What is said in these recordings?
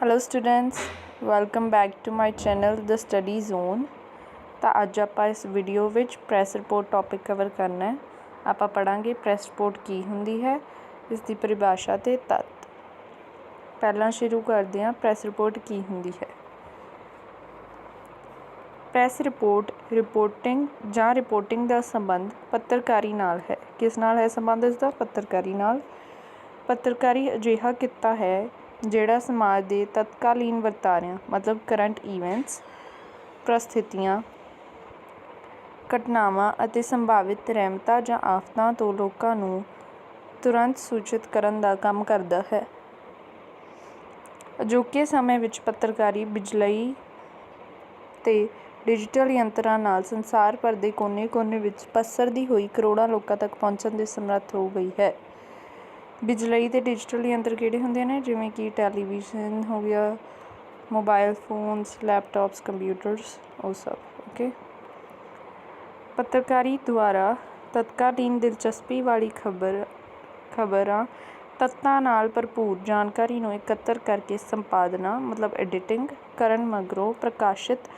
Hello students welcome back to my channel the study zone ਤਾਂ ਅੱਜ ਆਪਾਂ ਇਸ ਵੀਡੀਓ ਵਿੱਚ ਪ੍ਰੈਸ ਰਿਪੋਰਟ ਟੌਪਿਕ ਕਵਰ ਕਰਨਾ ਹੈ। ਆਪਾਂ ਪੜਾਂਗੇ ਪ੍ਰੈਸ ਰਿਪੋਰਟ ਕੀ ਹੁੰਦੀ ਹੈ ਇਸ ਦੀ ਪਰਿਭਾਸ਼ਾ ਤੇ ਤੱਤ। ਪਹਿਲਾਂ ਸ਼ੁਰੂ ਕਰਦੇ ਹਾਂ ਪ੍ਰੈਸ ਰਿਪੋਰਟ ਕੀ ਹੁੰਦੀ ਹੈ। ਪ੍ਰੈਸ ਰਿਪੋਰਟ ਰਿਪੋਰਟਿੰਗ ਜਾਂ ਰਿਪੋਰਟਿੰਗ ਦਾ ਸੰਬੰਧ ਪੱਤਰਕਾਰੀ ਨਾਲ ਹੈ। ਕਿਸ ਨਾਲ ਹੈ ਸੰਬੰਧ ਇਸ ਦਾ ਪੱਤਰਕਾਰੀ ਨਾਲ। ਪੱਤਰਕਾਰੀ ਅਜਿਹਾ ਕਿੱਤਾ ਹੈ ਜਿਹੜਾ ਸਮਾਜ ਦੇ ਤਤਕਾਲੀਨ ਵਰਤਾਰਿਆਂ, ਮਤਲਬ ਕਰੰਟ ਈਵੈਂਟਸ ਪ੍ਰਸਥਿਤੀਆਂ, ਘਟਨਾਵਾਂ ਅਤੇ ਸੰਭਾਵਿਤ ਰਹਿਮਤਾਂ ਜਾਂ ਆਫਤਾਂ ਤੋਂ ਲੋਕਾਂ ਨੂੰ ਤੁਰੰਤ ਸੂਚਿਤ ਕਰਨ ਦਾ ਕੰਮ ਕਰਦਾ ਹੈ। ਅਜੋਕੇ ਸਮੇਂ ਵਿੱਚ ਪੱਤਰਕਾਰੀ ਬਿਜਲਈ ਤੇ ਡਿਜੀਟਲ ਯੰਤਰਾਂ ਨਾਲ ਸੰਸਾਰ ਭਰ ਦੇ ਕੋਨੇ-ਕੋਨੇ ਵਿੱਚ ਪਸਰਦੀ ਹੋਈ ਕਰੋੜਾਂ ਲੋਕਾਂ ਤੱਕ ਪਹੁੰਚਣ ਦੇ ਸਮਰੱਥ ਹੋ ਗਈ ਹੈ। ਬਿਜਲਈ ਤੇ ਡਿਜੀਟਲ ਯੰਤਰ ਕਿਹੜੇ ਹੁੰਦੇ ਨੇ? ਜਿਵੇਂ ਕਿ ਟੈਲੀਵਿਜ਼ਨ ਹੋ ਗਿਆ ਮੋਬਾਇਲ ਫੋਨਸ, ਲੈਪਟੋਪਸ, ਕੰਪਿਊਟਰਸ, ਉਹ ਸਭ ਓਕੇ ਪੱਤਰਕਾਰੀ ਦੁਆਰਾ ਤਤਕਾਲੀਨ ਦਿਲਚਸਪੀ ਵਾਲੀ ਖਬਰ, ਖਬਰਾਂ, ਤੱਤਾਂ ਨਾਲ ਭਰਪੂਰ ਜਾਣਕਾਰੀ ਨੂੰ ਇਕੱਤਰ ਕਰਕੇ ਸੰਪਾਦਨਾ, ਮਤਲਬ ਐਡੀਟਿੰਗ ਕਰਨ ਮਗਰੋਂ ਪ੍ਰਕਾਸ਼ਿਤ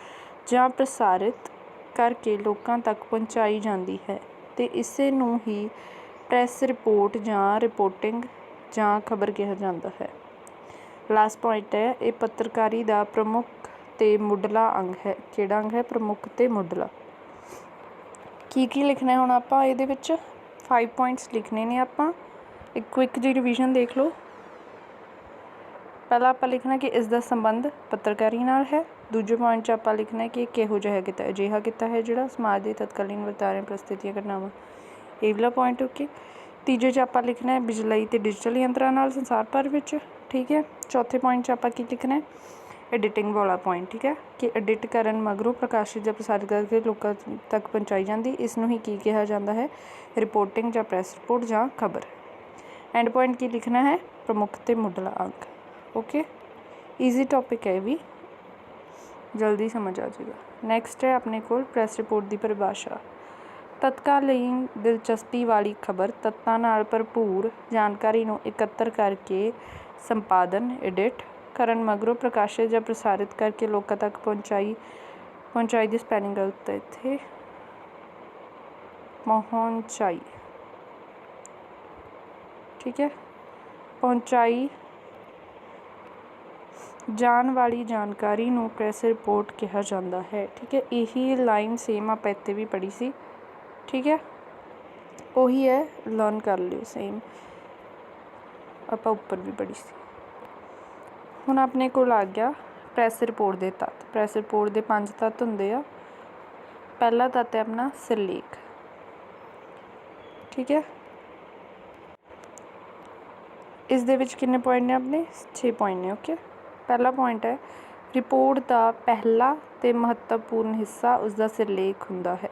ਜਾਂ ਪ੍ਰਸਾਰਿਤ ਕਰਕੇ ਲੋਕਾਂ ਤੱਕ ਪਹੁੰਚਾਈ ਜਾਂਦੀ ਹੈ ਅਤੇ ਇਸੇ ਨੂੰ ਹੀ ਪ੍ਰੈਸ ਰਿਪੋਰਟ ਜਾਂ ਰਿਪੋਰਟਿੰਗ ਜਾਂ ਖਬਰ ਕਿਹਾ ਜਾਂਦਾ ਹੈ। ਲਾਸਟ ਪੁਆਇੰਟ ਹੈ, ਇਹ ਪੱਤਰਕਾਰੀ ਦਾ ਪ੍ਰਮੁੱਖ ਤੇ ਮੁੱਢਲਾ ਅੰਗ ਹੈ। ਕਿਹੜਾ ਅੰਗ ਹੈ? ਪ੍ਰਮੁੱਖ ਤੇ ਮੁੱਢਲਾ। ਕੀ ਕੀ ਲਿਖਣਾ ਹੁਣ ਆਪਾਂ ਇਹਦੇ ਵਿੱਚ? 5 ਪੁਆਇੰਟਸ ਲਿਖਣੇ ਨੇ ਆਪਾਂ। ਇੱਕ ਕੁਇਕ ਜਿਹੀ ਰਿਵੀਜ਼ਨ ਦੇਖ ਲਓ। ਪਹਿਲਾਂ ਆਪਾਂ ਲਿਖਣਾ ਕਿ ਇਸ ਦਾ ਸੰਬੰਧ ਪੱਤਰਕਾਰੀ ਨਾਲ ਹੈ। ਦੂਜੇ ਪੁਆਇੰਟ 'ਚ ਆਪਾਂ ਲਿਖਣਾ ਕਿ ਕਿਹੋ ਜਿਹਾ ਕਿਤਾ ਅਜਿਹਾ ਕਿਤਾ ਹੈ ਜਿਹੜਾ ਸਮਾਜ ਦੇ ਤਤਕਾਲੀਨ ਵਰਤਾਰੇ ਪ੍ਰਸਥਿਤੀਆਂ, ਘਟਨਾਵਾਂ ਇਹ ਵਾਲਾ ਪੁਆਇੰਟ ਓਕੇ ਤੀਜੇ 'ਚ ਆਪਾਂ ਲਿਖਣਾ ਹੈ ਬਿਜਲਈ ਤੇ ਡਿਜੀਟਲ ਯੰਤਰਾਂ ਨਾਲ ਸੰਸਾਰ ਭਰ ਵਿੱਚ, ਠੀਕ ਹੈ। ਚੌਥੇ ਪੁਆਇੰਟ 'ਚ ਆਪਾਂ ਕੀ ਲਿਖਣਾ ਹੈ? ਐਡੀਟਿੰਗ ਵਾਲਾ ਪੁਆਇੰਟ ਠੀਕ ਹੈ। ਕਿ ਐਡਿਟ ਕਰਨ ਮਗਰੋਂ ਪ੍ਰਕਾਸ਼ਿਤ ਜਾਂ ਪ੍ਰਸਾਰਿਤ ਕਰਕੇ ਲੋਕਾਂ ਤੱਕ ਪਹੁੰਚਾਈ ਜਾਂਦੀ, ਇਸ ਨੂੰ ਹੀ ਕੀ ਕਿਹਾ ਜਾਂਦਾ ਹੈ? ਰਿਪੋਰਟਿੰਗ ਜਾਂ ਪ੍ਰੈਸ ਰਿਪੋਰਟ ਜਾਂ ਖਬਰ। ਐਂਡ ਪੁਆਇੰਟ ਕੀ ਲਿਖਣਾ ਹੈ? ਪ੍ਰਮੁੱਖ ਤੇ ਮੁੱਢਲਾ ਅੰਕ ਓਕੇ ਈਜ਼ੀ ਟੌਪਿਕ ਹੈ ਵੀ। ਜਲਦੀ ਸਮਝ ਆ ਜਾਏਗਾ। ਨੈਕਸਟ ਹੈ ਆਪਣੇ ਕੋਲ ਪ੍ਰੈਸ ਰਿਪੋਰਟ ਦੀ ਪਰਿਭਾਸ਼ਾ। ਤਤਕਾਲੀਨ ਦਿਲਚਸਪੀ ਵਾਲੀ ਖਬਰ ਤੱਤਾਂ ਨਾਲ ਭਰਪੂਰ ਜਾਣਕਾਰੀ ਨੂੰ ਇਕੱਤਰ ਕਰਕੇ ਸੰਪਾਦਨ, ਐਡਿਟ ਕਰਨ ਮਗਰੋਂ ਪ੍ਰਕਾਸ਼ਿਤ ਜਾਂ ਪ੍ਰਸਾਰਿਤ ਕਰਕੇ ਲੋਕਾਂ ਤੱਕ ਪਹੁੰਚਾਈ ਪਹੁੰਚਾਈ ਦੀ ਸਪੈਲਿੰਗ ਗਲਤ ਹੈ ਇੱਥੇ ਪਹੁੰਚਾਈ। ਠੀਕ ਹੈ? ਪਹੁੰਚਾਈ ਜਾਣ ਵਾਲੀ ਜਾਣਕਾਰੀ ਨੂੰ ਪ੍ਰੈਸ ਰਿਪੋਰਟ ਕਿਹਾ ਜਾਂਦਾ ਹੈ। ਠੀਕ ਹੈ? ਇਹੀ ਲਾਈਨ ਸੇਮ ਆਪਾਂ ਇੱਥੇ ਵੀ ਪੜ੍ਹੀ ਸੀ। ਠੀਕ ਹੈ? ਉਹੀ ਹੈ ਲਰਨ ਕਰ ਲਿਓ ਸੇਮ ਆਪਾਂ ਉੱਪਰ ਵੀ ਪੜ੍ਹੀ ਸੀ। ਹੁਣ ਆਪਣੇ ਕੋਲ ਆ ਗਿਆ ਪ੍ਰੈਸ ਰਿਪੋਰਟ ਦੇ ਤੱਤ। ਪ੍ਰੈਸ ਰਿਪੋਰਟ ਦੇ ਪੰਜ ਤੱਤ ਹੁੰਦੇ ਆ। ਪਹਿਲਾ ਤੱਤ ਹੈ ਆਪਣਾ ਸਿਰਲੇਖ। ਠੀਕ ਹੈ? ਇਸ ਦੇ ਵਿੱਚ ਕਿੰਨੇ ਪੁਆਇੰਟ ਨੇ ਆਪਣੇ? 6 ਪੁਆਇੰਟ ਨੇ ਓਕੇ ਪਹਿਲਾ ਪੁਆਇੰਟ ਹੈ ਰਿਪੋਰਟ ਦਾ ਪਹਿਲਾ ਤੇ ਮਹੱਤਵਪੂਰਨ ਹਿੱਸਾ ਉਸ ਦਾ ਸਿਰਲੇਖ ਹੁੰਦਾ ਹੈ।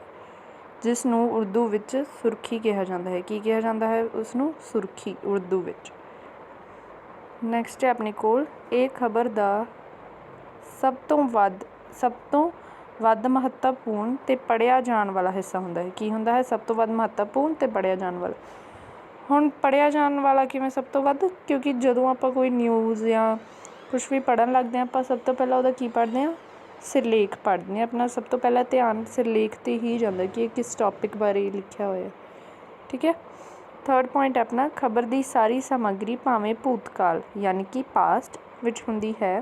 ਜਿਸ ਨੂੰ ਉਰਦੂ ਵਿੱਚ ਸੁਰਖੀ ਕਿਹਾ ਜਾਂਦਾ ਹੈ। ਕੀ ਕਿਹਾ ਜਾਂਦਾ ਹੈ? ਉਸ ਨੂੰ ਸੁਰਖੀ, ਉਰਦੂ ਵਿੱਚ। ਨੈਕਸਟ ਹੈ ਆਪਣੇ ਕੋਲ। ਇਹ ਖਬਰ ਦਾ ਸਭ ਤੋਂ ਵੱਧ, ਸਭ ਤੋਂ ਵੱਧ ਮਹੱਤਵਪੂਰਨ ਤੇ ਪੜਿਆ ਜਾਣ ਵਾਲਾ ਹਿੱਸਾ ਹੁੰਦਾ ਹੈ। ਕੀ ਹੁੰਦਾ ਹੈ? ਸਭ ਤੋਂ ਵੱਧ ਮਹੱਤਵਪੂਰਨ ਤੇ ਪੜਿਆ ਜਾਣ ਵਾਲਾ। ਹੁਣ ਪੜਿਆ ਜਾਣ ਵਾਲਾ ਕਿਵੇਂ ਸਭ ਤੋਂ ਵੱਧ? ਕਿਉਂਕਿ ਜਦੋਂ ਆਪਾਂ ਕੋਈ ਨਿਊਜ਼ ਜਾਂ ਕੁਝ ਵੀ ਪੜਨ ਲੱਗਦੇ ਹਾਂ, ਆਪਾਂ ਸਭ ਤੋਂ ਪਹਿਲਾਂ ਉਹਦਾ ਕੀ ਪੜ੍ਹਦੇ ਹਾਂ? ਸਿਰਲੇਖ ਪੜ੍ਹਦੇ ਹਾਂ। ਆਪਣਾ ਸਭ ਤੋਂ ਪਹਿਲਾਂ ਧਿਆਨ ਸਿਰਲੇਖ ਤੇ ਹੀ ਜਾਂਦਾ ਕਿ ਇਹ ਕਿਸ ਟੋਪਿਕ ਬਾਰੇ ਲਿਖਿਆ ਹੋਇਆ ਠੀਕ ਹੈ? ਥਰਡ ਪੁਆਇੰਟ ਆਪਣਾ, ਖਬਰ ਦੀ ਸਾਰੀ ਸਮੱਗਰੀ ਭਾਵੇਂ ਭੂਤਕਾਲ, ਯਾਨੀ ਕਿ ਪਾਸਟ ਵਿੱਚ ਹੁੰਦੀ ਹੈ,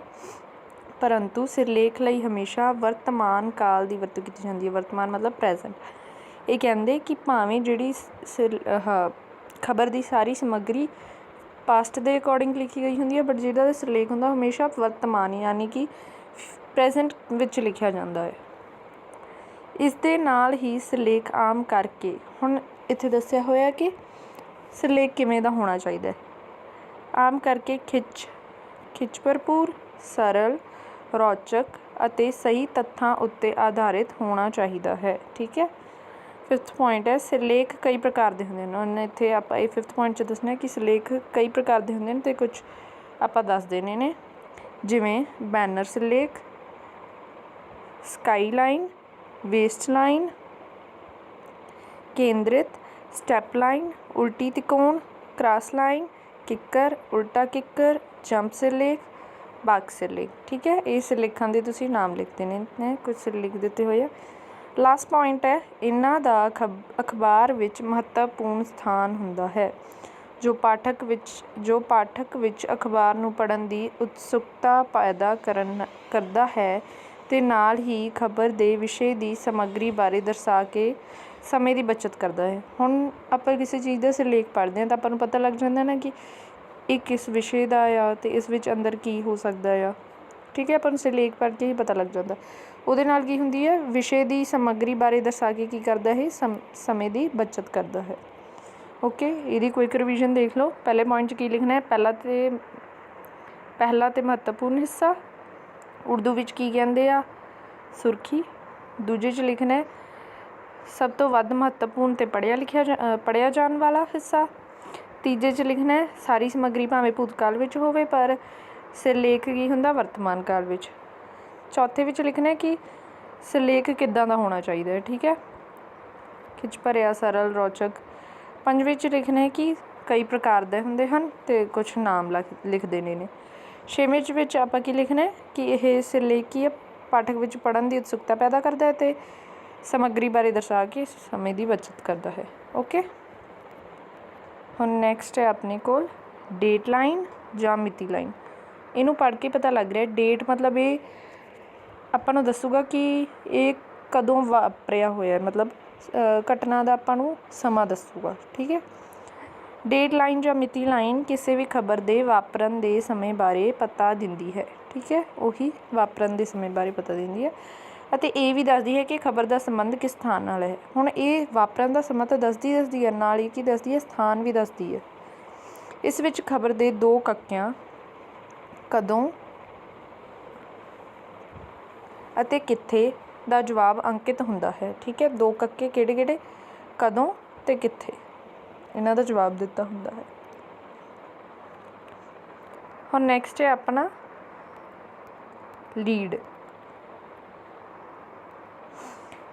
ਪਰੰਤੂ ਸਿਰਲੇਖ ਲਈ ਹਮੇਸ਼ਾ ਵਰਤਮਾਨ ਕਾਲ ਦੀ ਵਰਤੋਂ ਕੀਤੀ ਜਾਂਦੀ ਹੈ। ਵਰਤਮਾਨ ਮਤਲਬ ਪ੍ਰੈਜ਼ੈਂਟ ਇਹ ਕਹਿੰਦੇ ਕਿ ਭਾਵੇਂ ਜਿਹੜੀ ਸਿਰ ਖਬਰ ਦੀ ਸਾਰੀ ਸਮੱਗਰੀ ਪਾਸਟ ਦੇ ਅਕੋਰਡਿੰਗ ਲਿਖੀ ਗਈ ਹੁੰਦੀ ਹੈ ਬਟ ਜਿਹਦਾ ਸਿਰਲੇਖ ਹੁੰਦਾ ਹਮੇਸ਼ਾ ਵਰਤਮਾਨ, ਯਾਨੀ ਕਿ ਪ੍ਰੈਜ਼ੈਂਟ ਵਿੱਚ ਲਿਖਿਆ ਜਾਂਦਾ ਹੈ। ਇਸ ਦੇ ਨਾਲ ਹੀ ਸਿਰਲੇਖ ਆਮ ਕਰਕੇ, ਹੁਣ ਇੱਥੇ ਦੱਸਿਆ ਹੋਇਆ ਕਿ ਸਿਰਲੇਖ ਕਿਵੇਂ ਦਾ ਹੋਣਾ ਚਾਹੀਦਾ ਹੈ। ਆਮ ਕਰਕੇ ਖਿੱਚ ਖਿੱਚ ਭਰਪੂਰ, ਸਰਲ, ਰੌਚਕ ਅਤੇ ਸਹੀ ਤੱਥਾਂ ਉੱਤੇ ਆਧਾਰਿਤ ਹੋਣਾ ਚਾਹੀਦਾ ਹੈ, ਠੀਕ ਹੈ? ਫਿਫਥ ਪੁਆਇੰਟ ਹੈ ਸਿਰਲੇਖ ਕਈ ਪ੍ਰਕਾਰ ਦੇ ਹੁੰਦੇ ਨੇ। ਉਹਨੇ ਇੱਥੇ ਆਪਾਂ ਇਹ ਫਿਫਥ ਪੁਆਇੰਟ 'ਚ ਦੱਸਣਾ ਕਿ ਸਿਰਲੇਖ ਕਈ ਪ੍ਰਕਾਰ ਦੇ ਹੁੰਦੇ ਨੇ ਤੇ ਕੁਝ ਆਪਾਂ ਦੱਸ ਦੇਣੇ ਨੇ। ਜਿਵੇਂ ਬੈਨਰ ਸਿਰਲੇਖ ਸਕਾਈ ਲਾਈਨ ਵੇਸਟ ਲਾਈਨ ਕੇਂਦਰਿਤ ਸਟੈਪ ਲਾਈਨ ਉਲਟੀ ਤਿਕੋਣ ਕ੍ਰਾਸ ਲਾਈਨ ਕਿੱਕਰ ਉਲਟਾ ਕਿੱਕਰ ਜੰਪ ਸਿਰਲੇਖ ਬਾਕ ਸਿਰਲੇਖ ਠੀਕ ਹੈ ਇਹ ਸਿਰਲੇਖਾਂ ਦੇ ਤੁਸੀਂ ਨਾਮ ਲਿਖਦੇ ਨੇ ਨੇ ਕੁਝ ਸਿਰਲੇਖ ਦਿੱਤੇ ਹੋਏ ਆ ਲਾਸਟ ਪੁਆਇੰਟ ਹੈ ਇਹਨਾਂ ਦਾ ਖਬ- ਅਖਬਾਰ ਵਿੱਚ ਮਹੱਤਵਪੂਰਨ ਸਥਾਨ ਹੁੰਦਾ ਹੈ ਜੋ ਪਾਠਕ ਵਿੱਚ ਜੋ ਪਾਠਕ ਵਿੱਚ ਅਖਬਾਰ ਨੂੰ ਪੜ੍ਹਨ ਦੀ ਉਤਸੁਕਤਾ ਪੈਦਾ ਕਰਨ ਕਰਦਾ ਹੈ ਅਤੇ ਨਾਲ ਹੀ ਖਬਰ ਦੇ ਵਿਸ਼ੇ ਦੀ ਸਮੱਗਰੀ ਬਾਰੇ ਦਰਸਾ ਕੇ ਸਮੇਂ ਦੀ ਬੱਚਤ ਕਰਦਾ ਹੈ। ਹੁਣ ਆਪਾਂ ਕਿਸੇ ਚੀਜ਼ ਦਾ ਸਿਰਲੇਖ ਪੜ੍ਹਦੇ ਹਾਂ ਤਾਂ ਆਪਾਂ ਨੂੰ ਪਤਾ ਲੱਗ ਜਾਂਦਾ ਨਾ ਕਿ ਇਹ ਕਿਸ ਵਿਸ਼ੇ ਦਾ ਆ ਅਤੇ ਇਸ ਵਿੱਚ ਅੰਦਰ ਕੀ ਹੋ ਸਕਦਾ ਆ। ਠੀਕ ਹੈ, ਆਪਾਂ ਨੂੰ ਸਿਰਲੇਖ ਪੜ੍ਹ ਕੇ ਹੀ ਪਤਾ ਲੱਗ ਜਾਂਦਾ। ਉਹਦੇ ਨਾਲ ਕੀ ਹੁੰਦੀ ਹੈ, ਵਿਸ਼ੇ ਦੀ ਸਮੱਗਰੀ ਬਾਰੇ ਦਰਸਾ ਕੇ ਕੀ ਕਰਦਾ ਹੈ, ਸਮ- ਸਮੇਂ ਦੀ ਬੱਚਤ ਕਰਦਾ ਹੈ। ਓਕੇ, ਇਹਦੀ ਕੁਇਕ ਰਿਵੀਜ਼ਨ ਦੇਖ ਲਓ। ਪਹਿਲੇ ਪੁਆਇੰਟ 'ਚ ਕੀ ਲਿਖਣਾ ਹੈ? ਪਹਿਲਾ ਤੇ ਪਹਿਲਾ ਤੇ ਮਹੱਤਵਪੂਰਨ ਹਿੱਸਾ ਉਰਦੂ ਵਿੱਚ ਕੀ ਕਹਿੰਦੇ ਆ? ਸੁਰਖੀ। ਦੂਜੇ 'ਚ ਲਿਖਣਾ ਸਭ ਤੋਂ ਵੱਧ ਮਹੱਤਵਪੂਰਨ ਅਤੇ ਪੜ੍ਹਿਆ ਲਿਖਿਆ ਜਾ- ਪੜ੍ਹਿਆ ਜਾਣ ਵਾਲਾ ਹਿੱਸਾ। ਤੀਜੇ 'ਚ ਲਿਖਣਾ ਸਾਰੀ ਸਮੱਗਰੀ ਭਾਵੇਂ ਭੂਤਕਾਲ ਵਿੱਚ ਹੋਵੇ, ਪਰ ਸਿਰਲੇਖ ਕੀ ਹੁੰਦਾ? ਵਰਤਮਾਨ ਕਾਲ ਵਿੱਚ। ਚੌਥੇ ਵਿੱਚ ਲਿਖਣਾ ਕਿ ਸਿਰਲੇਖ ਕਿੱਦਾਂ ਦਾ ਹੋਣਾ ਚਾਹੀਦਾ ਹੈ, ਠੀਕ ਹੈ? ਖਿੱਚ ਭਰਿਆ, ਸਰਲ, ਰੌਚਕ। ਪੰਜਵੇਂ 'ਚ ਲਿਖਣਾ ਕਿ ਕਈ ਪ੍ਰਕਾਰ ਦੇ ਹੁੰਦੇ ਹਨ ਤੇ ਕੁਝ ਨਾਮ ਲਿਖਦੇ ਲਿਖ ਨੇ ਛੇਵੇਂ 'ਚ ਵਿੱਚ ਆਪਾਂ ਕੀ ਲਿਖਣਾ ਹੈ? ਕਿ ਇਹ ਸਿਰਲੇਖ ਕੀ ਹੈ ਪਾਠਕ ਵਿੱਚ ਪੜ੍ਹਨ ਦੀ ਉਤਸੁਕਤਾ ਪੈਦਾ ਕਰਦਾ ਹੈ ਤੇ ਸਮੱਗਰੀ ਬਾਰੇ ਦਰਸਾ ਕੇ ਸਮੇਂ ਦੀ ਬਚਤ ਕਰਦਾ ਹੈ। ਓਕੇ ਹੁਣ ਨੈਕਸਟ ਹੈ ਆਪਣੇ ਕੋਲ ਡੇਟ ਲਾਈਨ ਜਾਂ ਮਿਤੀ ਲਾਈਨ ਇਹਨੂੰ ਪੜ੍ਹ ਕੇ ਪਤਾ ਲੱਗ ਰਿਹਾ ਡੇਟ ਮਤਲਬ ਇਹ ਆਪਾਂ ਨੂੰ ਦੱਸੂਗਾ ਕਿ ਇਹ ਕਦੋਂ ਵਾਪਰਿਆ ਹੋਇਆ ਮਤਲਬ ਘਟਨਾ ਦਾ ਆਪਾਂ ਨੂੰ ਸਮਾਂ ਦੱਸੂਗਾ। ਠੀਕ ਹੈ? ਡੇਟ ਲਾਈਨ ਜਾਂ ਮਿਤੀ ਲਾਈਨ ਕਿਸੇ ਵੀ ਖਬਰ ਦੇ ਵਾਪਰਨ ਦੇ ਸਮੇਂ ਬਾਰੇ ਪਤਾ ਦਿੰਦੀ ਹੈ। ਠੀਕ ਹੈ? ਉਹੀ ਵਾਪਰਨ ਦੇ ਸਮੇਂ ਬਾਰੇ ਪਤਾ ਦਿੰਦੀ ਹੈ। ਅਤੇ ਇਹ ਵੀ ਦੱਸਦੀ ਹੈ ਕਿ ਖਬਰ ਦਾ ਸੰਬੰਧ ਕਿਸ ਸਥਾਨ ਨਾਲ ਹੈ। ਹੁਣ ਇਹ ਵਾਪਰਨ ਦਾ ਸਮਾਂ ਤਾਂ ਦੱਸਦੀ ਦੱਸਦੀ ਹੈ, ਨਾਲ ਹੀ ਕੀ ਦੱਸਦੀ ਹੈ? ਸਥਾਨ ਵੀ ਦੱਸਦੀ ਹੈ। ਇਸ ਵਿੱਚ ਖਬਰ ਦੇ ਦੋ ਕੱਕਿਆਂ ਕਦੋਂ ਅਤੇ ਕਿੱਥੇ ਦਾ ਜਵਾਬ ਅੰਕਿਤ ਹੁੰਦਾ ਹੈ। ਠੀਕ ਹੈ? ਦੋ ਕੱਕੇ ਕਿਹੜੇ ਕਿਹੜੇ ਕਦੋਂ ਤੇ ਕਿੱਥੇ? ਇਹਨਾਂ ਦਾ ਜਵਾਬ ਦਿੱਤਾ ਹੁੰਦਾ ਹੈ। ਹੁਣ ਨੈਕਸਟ ਹੈ ਆਪਣਾ ਲੀਡ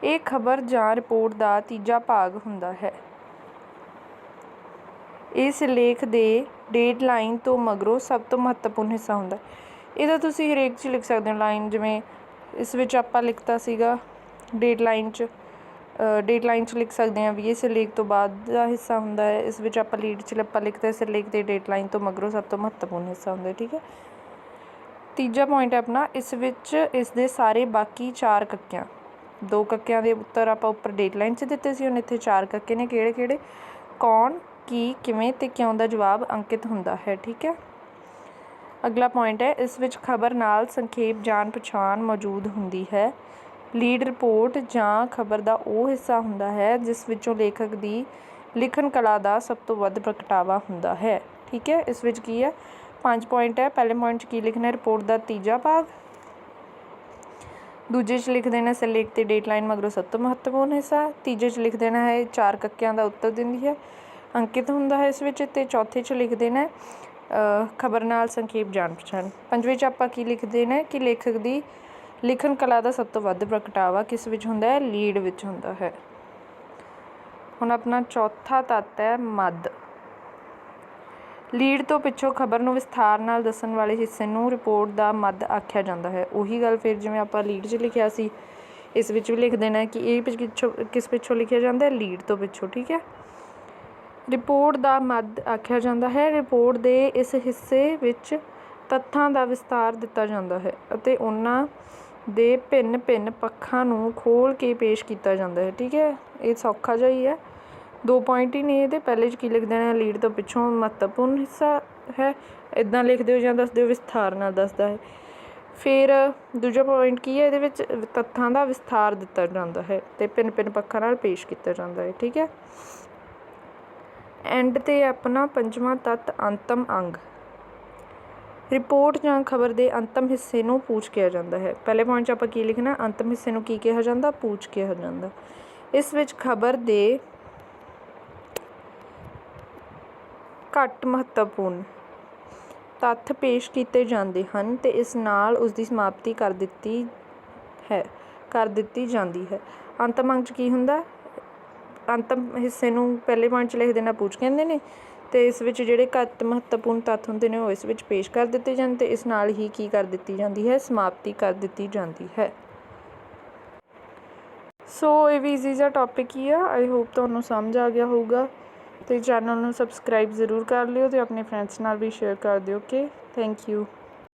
ਇਹ ਖਬਰ ਜਾਂ ਰਿਪੋਰਟ ਦਾ ਤੀਜਾ ਭਾਗ ਹੁੰਦਾ ਹੈ। ਇਸ ਲੇਖ ਦੇ ਡੇਡਲਾਈਨ ਤੋਂ ਮਗਰੋਂ ਸਭ ਤੋਂ ਮਹੱਤਵਪੂਰਨ ਹਿੱਸਾ ਹੁੰਦਾ ਹੈ। ਇਹਦਾ ਤੁਸੀਂ ਹਰੇਕ 'ਚ ਲਿਖ ਸਕਦੇ ਹੋ। ਲਾਈਨ ਜਿਵੇਂ ਇਸ ਵਿੱਚ ਆਪਾਂ ਲਿਖਤਾ ਸੀਗਾ ਡੇਡਲਾਈਨ 'ਚ। ਡੇਡਲਾਈਨ 'ਚ ਲਿਖ ਸਕਦੇ ਹਾਂ ਵੀ ਇਹ ਸਿਰਲੇਖ ਤੋਂ ਬਾਅਦ ਦਾ ਹਿੱਸਾ ਹੁੰਦਾ ਹੈ। ਇਸ ਵਿੱਚ ਆਪਾਂ ਲੀਡ 'ਚ ਆਪਾਂ ਲਿਖਦੇ ਸਿਰਲੇਖ ਦੇ ਡੇਡਲਾਈਨ ਤੋਂ ਮਗਰੋਂ ਸਭ ਤੋਂ ਮਹੱਤਵਪੂਰਨ ਹਿੱਸਾ ਹੁੰਦਾ ਠੀਕ ਹੈ। ਤੀਜਾ ਪੁਆਇੰਟ ਹੈ ਆਪਣਾ, ਇਸ ਵਿੱਚ ਇਸ ਦੇ ਸਾਰੇ ਬਾਕੀ ਚਾਰ ਕੱਕਿਆਂ। ਦੋ ਕੱਕਿਆਂ ਦੇ ਉੱਤਰ ਆਪਾਂ ਉੱਪਰ ਡੇਟਲਾਈਨ 'ਚ ਦਿੱਤੇ ਸੀ, ਹੁਣ ਇੱਥੇ ਚਾਰ ਕੱਕੇ ਨੇ, ਕਿਹੜੇ ਕਿਹੜੇ? ਕੌਣ, ਕੀ, ਕਿਵੇਂ ਤੇ ਕਿਉਂ ਦਾ ਜਵਾਬ ਅੰਕਿਤ ਹੁੰਦਾ ਹੈ, ਠੀਕ ਹੈ। ਅਗਲਾ ਪੁਆਇੰਟ ਹੈ, ਇਸ ਵਿੱਚ ਖਬਰ ਨਾਲ ਸੰਖੇਪ ਜਾਣ ਪਛਾਣ ਮੌਜੂਦ ਹੁੰਦੀ ਹੈ। ਲੀਡ ਰਿਪੋਰਟ ਜਾਂ ਖਬਰ ਦਾ ਉਹ ਹਿੱਸਾ ਹੁੰਦਾ ਹੈ, ਜਿਸ ਵਿੱਚੋਂ ਲੇਖਕ ਦੀ ਲਿਖਣ ਕਲਾ ਦਾ ਸਭ ਤੋਂ ਵੱਧ ਪ੍ਰਗਟਾਵਾ ਹੁੰਦਾ ਹੈ। ਠੀਕ ਹੈ, ਇਸ ਵਿੱਚ ਕੀ ਹੈ? ਪੰਜ ਪੁਆਇੰਟ ਹੈ। ਪਹਿਲੇ ਪੁਆਇੰਟ 'ਚ ਕੀ ਲਿਖਣਾ ਹੈ? ਰਿਪੋਰਟ ਦਾ ਤੀਜਾ ਭਾਗ। ਦੂਜੇ 'ਚ ਲਿਖ ਦੇਣਾ ਸਿਰਲੇਖ ਤੇ ਡੇਟਲਾਈਨ ਮਗਰੋਂ ਸਭ ਤੋਂ ਮਹੱਤਵਪੂਰਨ ਹਿੱਸਾ। ਤੀਜੇ 'ਚ ਲਿਖ ਦੇਣਾ ਹੈ, ਚਾਰ ਕੱਕਿਆਂ ਦਾ ਉੱਤਰ ਦਿੰਦੀ ਹੈ। ਅੰਕਿਤ ਹੁੰਦਾ ਹੈ ਇਸ ਵਿੱਚ ਤੇ ਚੌਥੇ 'ਚ ਲਿਖ ਦੇਣਾ ਖਬਰ ਨਾਲ ਸੰਖੇਪ ਜਾਣ ਪਛਾਣ ਪੰਜਵੇਂ 'ਚ ਆਪਾਂ ਕੀ ਲਿਖ ਦੇਣਾ ਕਿ ਲੇਖਕ ਦੀ ਲਿਖਣ ਕਲਾ ਦਾ ਸਭ ਤੋਂ ਵੱਧ ਪ੍ਰਗਟਾਵਾ ਕਿਸ ਵਿੱਚ ਹੁੰਦਾ ਹੈ? ਲੀਡ ਵਿੱਚ ਹੁੰਦਾ ਹੈ। ਹੁਣ ਆਪਣਾ ਚੌਥਾ ਤੱਤ ਹੈ ਮੱਧ। ਲੀਡ ਤੋਂ ਪਿੱਛੋਂ ਖਬਰ ਨੂੰ ਵਿਸਥਾਰ ਨਾਲ ਦੱਸਣ ਵਾਲੇ ਹਿੱਸੇ ਨੂੰ ਰਿਪੋਰਟ ਦਾ ਮੱਧ ਆਖਿਆ ਜਾਂਦਾ ਹੈ। ਉਹੀ ਗੱਲ ਫਿਰ ਜਿਵੇਂ ਆਪਾਂ ਲੀਡ 'ਚ ਲਿਖਿਆ ਸੀ, ਇਸ ਵਿੱਚ ਵੀ ਲਿਖ ਦੇਣਾ ਕਿ ਇਹ ਪਿੱਛੋਂ ਕਿਸ ਪਿੱਛੋਂ ਲਿਖਿਆ ਜਾਂਦਾ ਹੈ? ਲੀਡ ਤੋਂ ਪਿੱਛੋਂ, ਠੀਕ ਹੈ? ਰਿਪੋਰਟ ਦਾ ਮੱਧ ਆਖਿਆ ਜਾਂਦਾ ਹੈ। ਰਿਪੋਰਟ ਦੇ ਇਸ ਹਿੱਸੇ ਵਿੱਚ ਤੱਥਾਂ ਦਾ ਵਿਸਤਾਰ ਦਿੱਤਾ ਜਾਂਦਾ ਹੈ ਅਤੇ ਉਹਨਾਂ ਦੇ ਭਿੰਨ ਭਿੰਨ ਪੱਖਾਂ ਨੂੰ ਖੋਲ੍ਹ ਕੇ ਪੇਸ਼ ਕੀਤਾ ਜਾਂਦਾ ਹੈ, ਠੀਕ ਹੈ? ਇਹ ਸੌਖਾ ਜਿਹਾ ਹੀ ਹੈ। ਦੋ ਪੁਆਇੰਟ ਹੀ ਨੇ ਇਹਦੇ, ਪਹਿਲੇ 'ਚ ਕੀ ਲਿਖ ਦੇਣਾ ਲੀਡ ਤੋਂ ਪਿੱਛੋਂ ਮਹੱਤਵਪੂਰਨ ਹਿੱਸਾ ਹੈ। ਇਦਾਂ ਲਿਖ ਦਿਓ ਜਾਂ ਦੱਸ ਦਿਓ, ਵਿਸਥਾਰ ਨਾਲ ਦੱਸਦਾ ਹੈ। ਫਿਰ ਦੂਜਾ ਪੁਆਇੰਟ ਕੀ ਹੈ? ਇਹਦੇ ਵਿੱਚ ਤੱਥਾਂ ਦਾ ਵਿਸਥਾਰ ਦਿੱਤਾ ਜਾਂਦਾ ਹੈ ਤੇ ਭਿੰਨ ਭਿੰਨ ਪੱਖਾਂ ਨਾਲ ਪੇਸ਼ ਕੀਤਾ ਜਾਂਦਾ ਹੈ, ਠੀਕ ਹੈ? ਐਂਡ ਤੇ ਆਪਣਾ ਪੰਜਵਾਂ ਤੱਤ, ਅੰਤਮ ਅੰਗ। ਰਿਪੋਰਟ ਜਾਂ ਖਬਰ ਦੇ ਅੰਤਮ ਹਿੱਸੇ ਨੂੰ ਪੂਛ ਕਿਹਾ ਜਾਂਦਾ ਹੈ। ਪਹਿਲੇ ਪੁਆਇੰਟ 'ਚ ਆਪਾਂ ਕੀ ਲਿਖਣਾ? ਅੰਤਮ ਹਿੱਸੇ ਨੂੰ ਕੀ ਕਿਹਾ ਜਾਂਦਾ? ਪੂਛ ਕਿਹਾ ਜਾਂਦਾ। ਇਸ ਵਿੱਚ ਖਬਰ ਦੇ ਘੱਟ ਮਹੱਤਵਪੂਰਨ ਤੱਥ ਪੇਸ਼ ਕੀਤੇ ਜਾਂਦੇ ਹਨ ਤੇ ਇਸ ਨਾਲ ਉਸ ਦੀ ਸਮਾਪਤੀ ਕਰ ਦਿੱਤੀ ਹੈ, ਕਰ ਦਿੱਤੀ ਜਾਂਦੀ ਹੈ। ਅੰਤਮ ਅੰਗ 'ਚ ਕੀ ਹੁੰਦਾ? ਅੰਤਮ ਹਿੱਸੇ ਨੂੰ ਪਹਿਲੇ ਪੁਆਇੰਟ 'ਚ ਲਿਖ ਦੇਣਾ, ਪੂਛ ਕਹਿੰਦੇ ਨੇ। ਤੇ ਇਸ ਵਿੱਚ ਜਿਹੜੇ ਘੱਟ ਮਹੱਤਵਪੂਰਨ ਤੱਥ ਹੁੰਦੇ ਨੇ ਉਹ ਇਸ ਵਿੱਚ ਪੇਸ਼ ਕਰ ਦਿੱਤੇ ਜਾਂਦੇ ਤੇ ਇਸ ਨਾਲ ਹੀ ਕੀ ਕਰ ਦਿੱਤੀ ਜਾਂਦੀ ਹੈ? ਸਮਾਪਤੀ ਕਰ ਦਿੱਤੀ ਜਾਂਦੀ ਹੈ। ਸੋ ਇਹ ਵੀ ਈਜ਼ੀ ਜਿਹਾ ਟੌਪਿਕ ਹੀ ਆ। ਆਈ ਹੋਪ ਤੁਹਾਨੂੰ ਸਮਝ ਆ ਗਿਆ ਹੋਊਗਾ। ਤੇ ਚੈਨਲ ਨੂੰ ਸਬਸਕ੍ਰਾਈਬ ਜ਼ਰੂਰ ਕਰ ਲਿਓ ਤੇ ਆਪਣੇ ਫਰੈਂਡਸ ਨਾਲ ਵੀ ਸ਼ੇਅਰ ਕਰ ਦਿਓ ਕਿ ਥੈਂਕ ਯੂ